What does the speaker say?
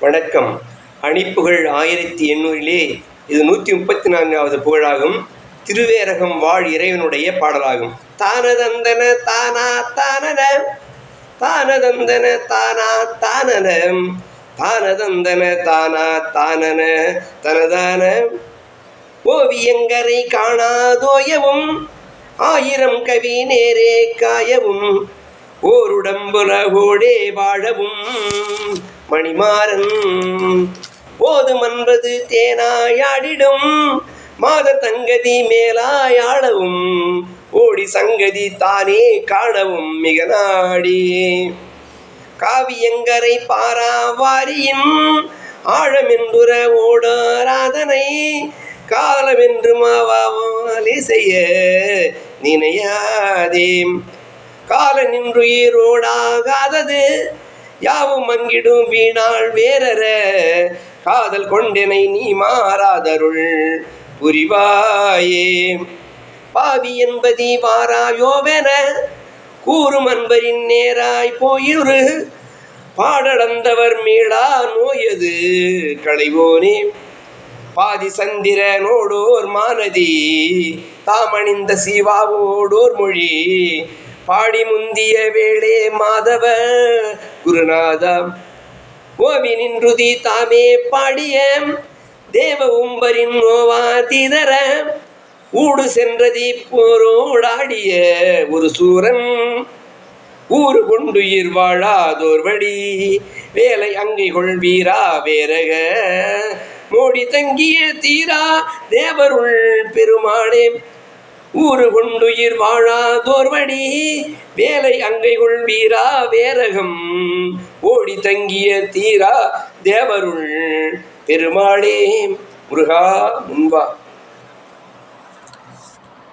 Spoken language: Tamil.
வணக்கம். அணிப்புகழ் ஆயிரத்தி எண்ணூறிலே இது நூற்றி முப்பத்தி நான்காவது புகழாகும். திருவேரகம் வாழ் இறைவனுடைய பாடலாகும். தானதந்தன தானா தானன. தானதந்தன தானா தானன. தானதந்தன தானா தானன. தனதான. ஓவியங்கரை காணாதோயவும் ஆயிரம் கவி நேரே காயவும் ஓருடம்புலகோடே வாழவும். மணிமாறன் போதுமன்பது தேனாயாடிடும். மாத தங்கதி மேலாயாளவும் ஓடி சங்கதி தானே காணவும் மிக நாடி. காவியங்கரை பாராவாரியின் ஆழமென்புற ஓடாராதனை காலமென்று மாவாவாலே செய்ய நினையாதே கால நின்றுயிரோடாகாதது யாவும் அங்கிடும் வீணாள் வேறற காதல் கொண்டெனை நீ மாறாதருள் புரிவாயே. பாவி என்பதி வாராயோவென கூறும் அன்பரின் நேராய் போயிரு. பாடளந்தவர் மீளா நோயது களைவோனே. பாதி சந்திரனோடோர் மானதி தாமணிந்த சிவாவோடோர் மொழி. பாடி முந்திய வேளே மாதவ குருநாதம். ஓவி நின்றுதி தாமே பாடிய தேவ உம்பரின் நோவா தீதர ஊடு சென்றதி போரோடாடிய ஒரு சூரன். ஊறு கொண்டுயிர் வாழாதோர் வழி. வேலை அங்கை கொள்வீரா வேரக மோடி தங்கிய தீரா தேவருள் பெருமானே ஊறு கொண்டுயிர் வாழாதோர்வடி வேலை அங்கை கொள்வீரா வேரகம் ஓடி தங்கிய தீரா தேவருள் பெருமாளே முருகா முன்பா.